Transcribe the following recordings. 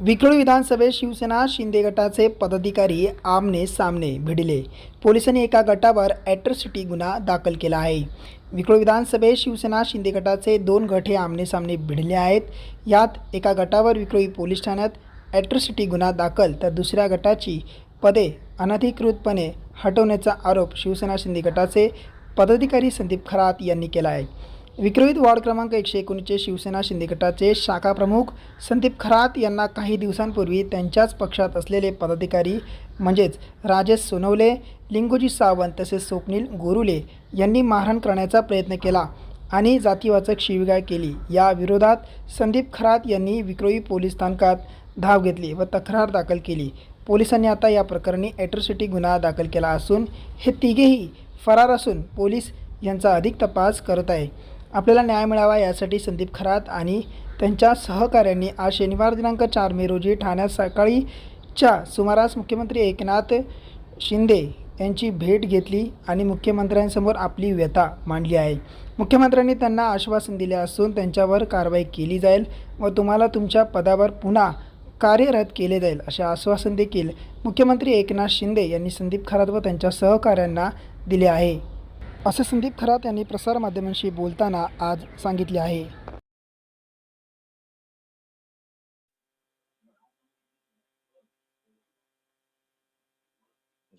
विक्रोळी विधानसभेत शिवसेना शिंदे गटाचे पदाधिकारी आमने सामने भिडले. पोलिसांनी एका गटावर ॲट्रॉसिटी गुन्हा दाखल केला आहे. विक्रोळी विधानसभेत शिवसेना शिंदे गटाचे दोन गट हे आमने सामने भिडले आहेत. यात एका गटावर विक्रोळी पोलीस ठाण्यात ॲट्रॉसिटी गुन्हा दाखल तर दुसऱ्या गटाची पदे अनधिकृतपणे हटवण्याचा आरोप शिवसेना शिंदे गटाचे पदाधिकारी संदीप खरात यांनी केला आहे. विक्रोळीत वॉर्ड क्रमांक एकशे एकोणीसचे शिवसेना शिंदे गटाचे शाखा प्रमुख संदीप खरात यांना काही दिवसांपूर्वी त्यांच्याच पक्षात असलेले पदाधिकारी म्हणजेच राजेश सोनवले लिंगोजी सावंत तसेच स्वप्नील गोरुले यांनी मारहाण करण्याचा प्रयत्न केला आणि जातीवाचक शिवीगाळ केली. या विरोधात संदीप खरात यांनी विक्रोई पोलीस स्थानकात धाव घेतली व तक्रार दाखल केली. पोलिसांनी आता या प्रकरणी ॲट्रॉसिटी गुन्हा दाखल केला असून हे तिघेही फरार असून पोलीस यांचा अधिक तपास करत आहे. आपल्याला न्याय मिळावा यासाठी संदीप खरात आणि त्यांच्या सहकाऱ्यांनी आज शनिवार दिनांक चार मे रोजी ठाण्यात सकाळीच्या सुमारास मुख्यमंत्री एकनाथ शिंदे यांची भेट घेतली आणि मुख्यमंत्र्यांसमोर आपली व्यथा मांडली आहे. मुख्यमंत्र्यांनी त्यांना आश्वासन दिले असून त्यांच्यावर कारवाई केली जाईल व तुम्हाला तुमच्या पदावर पुन्हा कार्यरत केले जाईल असे आश्वासन देखील मुख्यमंत्री एकनाथ शिंदे यांनी संदीप खरात व त्यांच्या सहकाऱ्यांना दिले आहे. असे संदीप खरात यांनी प्रसारमाध्यमांशी बोलताना आज सांगितले आहे.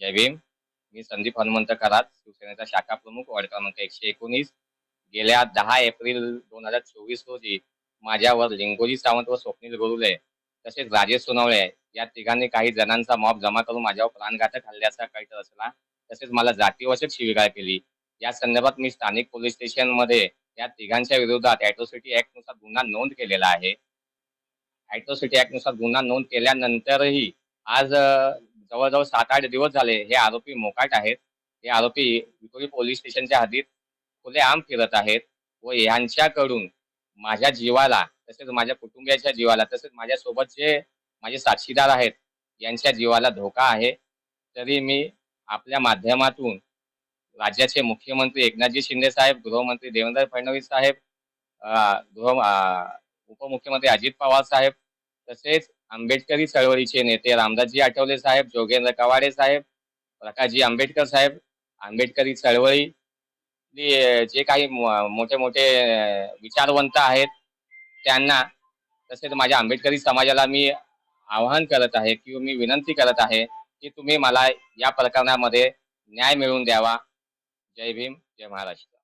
जय भीम. मी संदीप हनुमंत खरात शिवसेनेचा शाखा प्रमुख वार्ड क्रमांक एकशे एकोणीस. गेल्या दहा एप्रिल दोन हजार चोवीस रोजी माझ्यावर लिंगोजी सावंत व स्वप्नील गोरुले तसेच राजेश सोनवळे या तिघांनी काही जणांचा मॉब जमा करून माझ्यावर प्राणघातक हल्ल्याचा कळत असला तसेच मला जातीवशक शिवीगाळ केली. या संदर्भात मी स्थानिक पोलीस स्टेशनमध्ये या तिघांच्या विरोधात ॲट्रॉसिटी ऍक्टनुसार गुन्हा नोंद केलेला आहे. ॲट्रॉसिटी ऍक्टनुसार गुन्हा नोंद केल्यानंतरही आज जवळजवळ सात आठ दिवस झाले हे आरोपी मोकाट आहेत. हे आरोपी विक्री पोलीस स्टेशनच्या हद्दीत खुलेआम फिरत आहेत व यांच्याकडून माझ्या जीवाला तसेच माझ्या कुटुंबियाच्या जीवाला तसेच माझ्यासोबत जे माझे साक्षीदार आहेत यांच्या जीवाला धोका आहे. तरी मी आपल्या माध्यमातून राज्याचे मुख्यमंत्री एकनाथजी शिंदे साहेब गृहमंत्री देवेंद्र फडणवीस साहेब गृह उपमुख्यमंत्री अजित पवार साहेब तसेच आंबेडकरी चळवळीचे नेते रामदासजी आठवले साहेब जोगेंद्र कवाडे साहेब प्रकाशजी आंबेडकर साहेब आंबेडकरी चळवळी जे काही मोठे मोठे विचारवंत आहेत त्यांना तसेच माझ्या आंबेडकरी समाजाला मी आवाहन करत आहे किंवा मी विनंती करत आहे की तुम्ही मला या प्रकरणामध्ये न्याय मिळवून द्यावा जय भीम जय महाराष्ट्र.